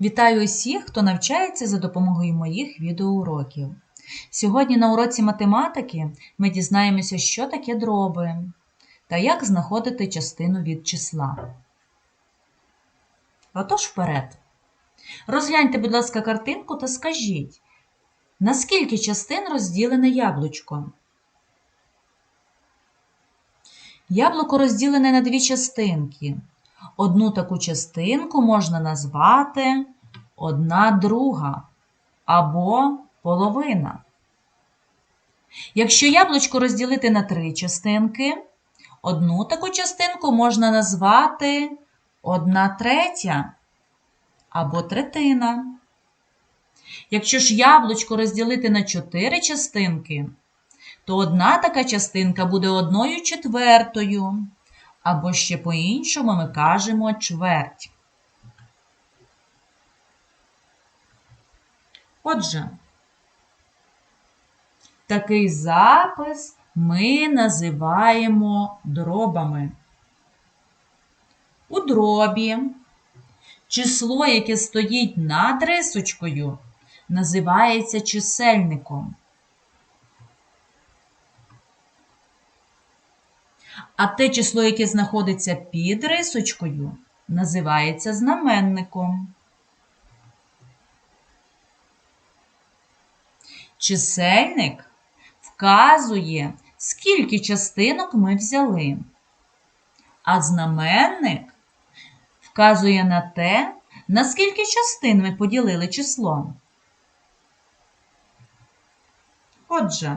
Вітаю усіх, хто навчається за допомогою моїх відеоуроків. Сьогодні на уроці математики ми дізнаємося, що таке дроби та як знаходити частину від числа. Отож вперед. Розгляньте, будь ласка, картинку та скажіть, на скільки частин розділене яблучко? Яблуко розділене на дві частинки. Одну таку частинку можна назвати одна друга або половина. Якщо яблучко розділити на три частинки, одну таку частинку можна назвати одна третя або третина. Якщо ж яблучко розділити на чотири частинки, то одна така частинка буде одною четвертою, або ще по-іншому ми кажемо чверть. Отже, такий запис ми називаємо дробами. У дробі число, яке стоїть над рисочкою, називається чисельником. А те число, яке знаходиться під рисочкою, називається знаменником. Чисельник вказує, скільки частинок ми взяли, а знаменник вказує на те, на скільки частин ми поділили число. Отже,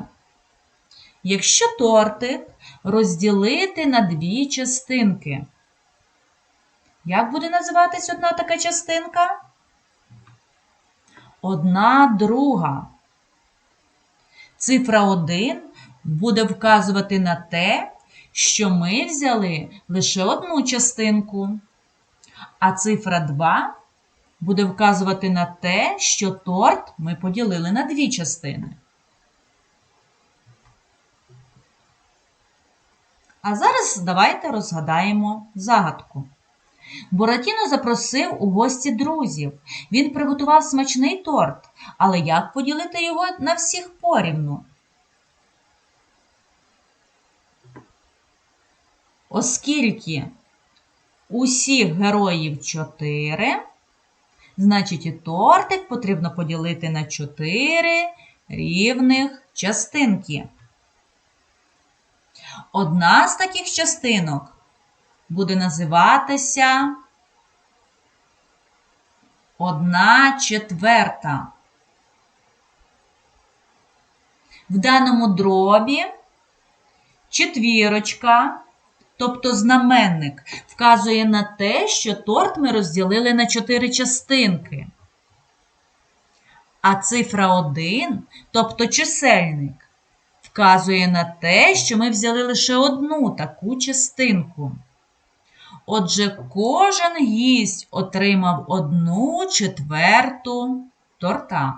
якщо тортик розділити на дві частинки, як буде називатись одна така частинка? Одна друга. Цифра 1 буде вказувати на те, що ми взяли лише одну частинку, а цифра 2 буде вказувати на те, що торт ми поділили на дві частини. А зараз давайте розгадаємо загадку. Буратіно запросив у гості друзів. Він приготував смачний торт, але як поділити його на всіх порівну? Оскільки усіх героїв чотири, значить і тортик потрібно поділити на чотири рівних частинки. Одна з таких частинок буде називатися одна четверта. В даному дробі четвірочка, тобто знаменник, вказує на те, що торт ми розділили на чотири частинки. А цифра 1, тобто чисельник, вказує на те, що ми взяли лише одну таку частинку. Отже, кожен гість отримав одну четверту торта.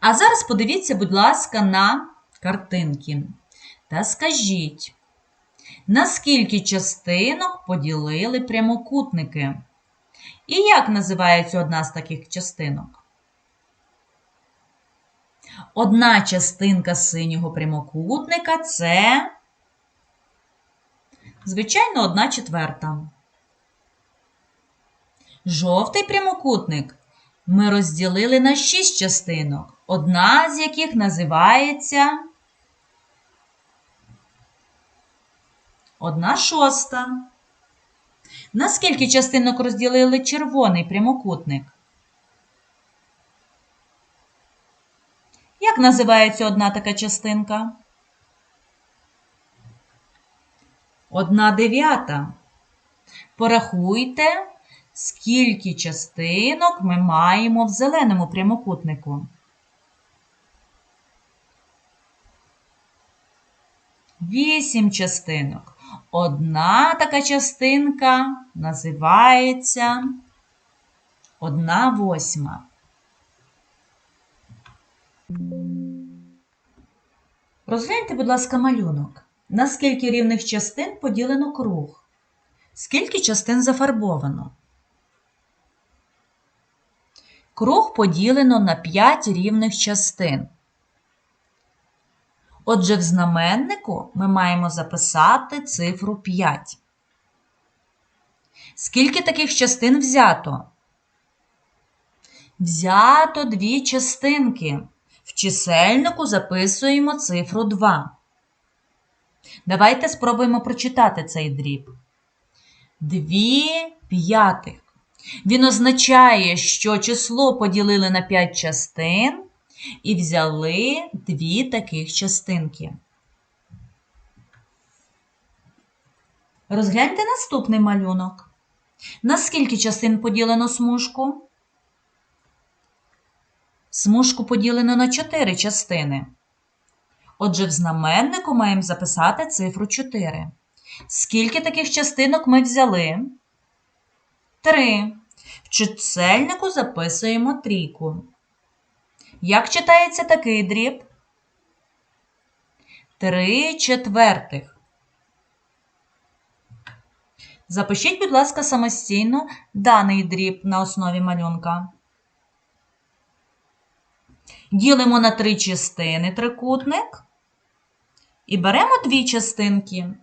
А зараз подивіться, будь ласка, на картинки. Та скажіть, на скільки частинок поділили прямокутники? І як називається одна з таких частинок? Одна частинка синього прямокутника це, звичайно, одна четверта. Жовтий прямокутник ми розділили на шість частинок, одна з яких називається одна шоста. На скільки частинок розділили червоний прямокутник? Як називається одна така частинка? Одна дев'ята. Порахуйте, скільки частинок ми маємо в зеленому прямокутнику. Вісім частинок. Одна така частинка називається одна восьма. Розгляньте, будь ласка, малюнок. На скільки рівних частин поділено круг? Скільки частин зафарбовано? Круг поділено на 5 рівних частин. Отже, в знаменнику ми маємо записати цифру 5. Скільки таких частин взято? Взято дві частинки. В чисельнику записуємо цифру 2. Давайте спробуємо прочитати цей дріб. Дві п'ятих. Він означає, що число поділили на 5 частин і взяли дві таких частинки. Розгляньте наступний малюнок. На скільки частин поділено смужку? Смужку поділено на 4 частини. Отже, в знаменнику маємо записати цифру 4. Скільки таких частинок ми взяли? 3. В чисельнику записуємо трійку. Як читається такий дріб? 3 четвертих. Запишіть, будь ласка, самостійно даний дріб на основі малюнка. Ділимо на три частини трикутник і беремо дві частинки,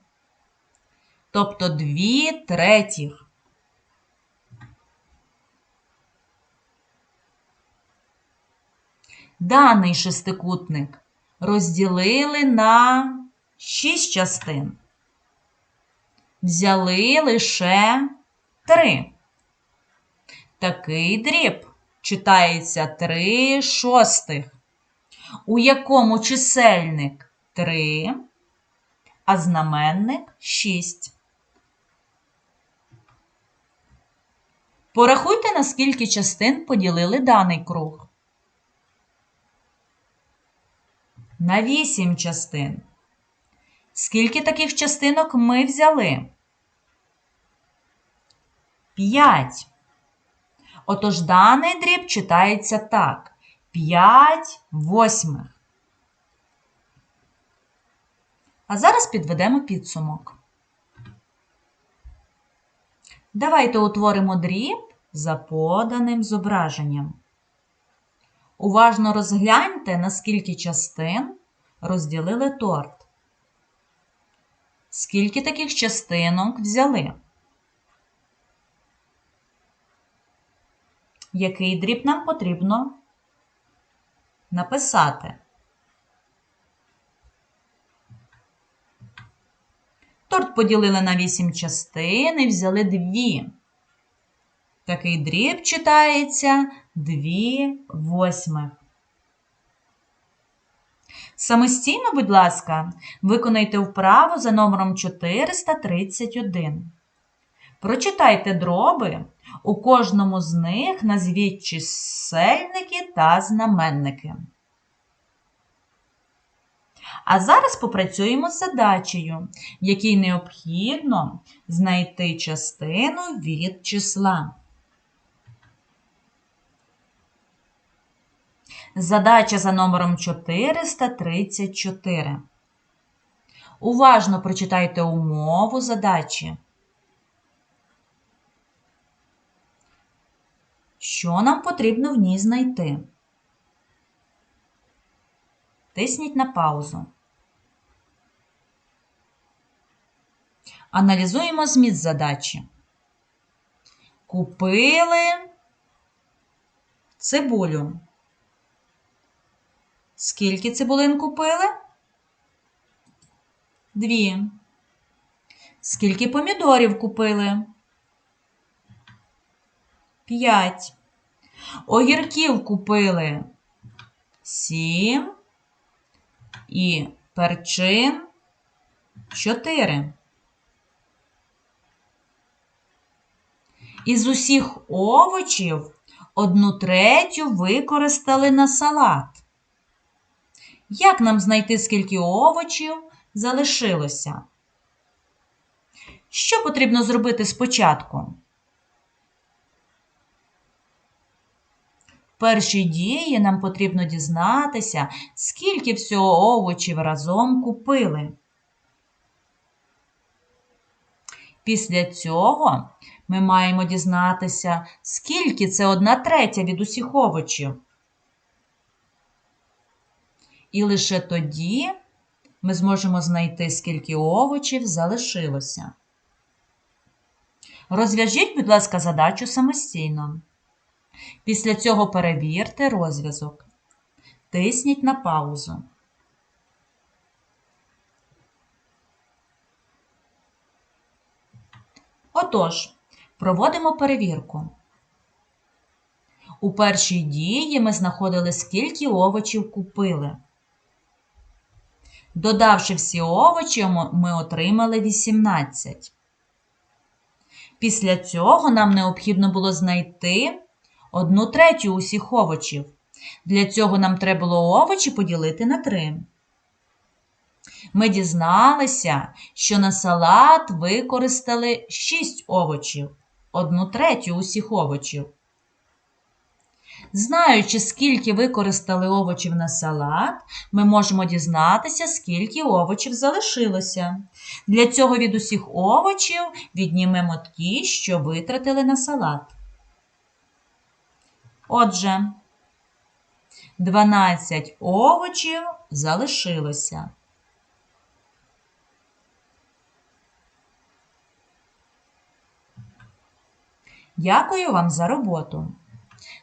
тобто дві третіх. Даний шестикутник розділили на шість частин. Взяли лише три. Такий дріб читається 3 шостих, у якому чисельник 3, а знаменник 6. Порахуйте, на скільки частин поділили даний круг. На 8 частин. Скільки таких частинок ми взяли? 5. Отож даний дріб читається так: 5 восьмих. А зараз підведемо підсумок. Давайте утворимо дріб за поданим зображенням. Уважно розгляньте, на скільки частин розділили торт. Скільки таких частинок взяли? який дріб нам потрібно написати. Торт поділили на 8 частин і взяли дві. Такий дріб читається 2 восьмих. Самостійно, будь ласка, виконайте вправу за номером 431. Прочитайте дроби. У кожному з них назвіть чисельники та знаменники. А зараз попрацюємо з задачею, якій необхідно знайти частину від числа. Задача за номером 434. Уважно прочитайте умову задачі. Що нам потрібно в ній знайти? Тисніть на паузу. Аналізуємо зміст задачі. Купили цибулю. Скільки цибулин купили? Дві. Скільки помідорів купили? П'ять. Огірків купили сім і перчин чотири. Із усіх овочів одну третю використали на салат. Як нам знайти, скільки овочів залишилося? Що потрібно зробити спочатку? першій дії нам потрібно дізнатися, скільки всього овочів разом купили. Після цього ми маємо дізнатися, скільки це одна третя від усіх овочів. І лише тоді ми зможемо знайти, скільки овочів залишилося. Розв'яжіть, будь ласка, задачу самостійно. Після цього перевірте розв'язок. Тисніть на паузу. Отож, проводимо перевірку. У першій дії ми знаходили, скільки овочів купили. Додавши всі овочі, ми отримали 18. Після цього нам необхідно було знайти одну третю усіх овочів. Для цього нам треба було овочі поділити на 3. Ми дізналися, що на салат використали 6 овочів, одну третю усіх овочів. Знаючи, скільки використали овочів на салат, ми можемо дізнатися, скільки овочів залишилося. Для цього від усіх овочів віднімемо ті, що витратили на салат. Отже, 12 овочів залишилося. Дякую вам за роботу.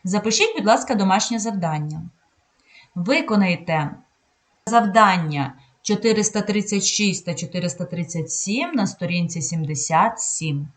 Запишіть, будь ласка, домашнє завдання. Виконайте завдання 436 та 437 на сторінці 77.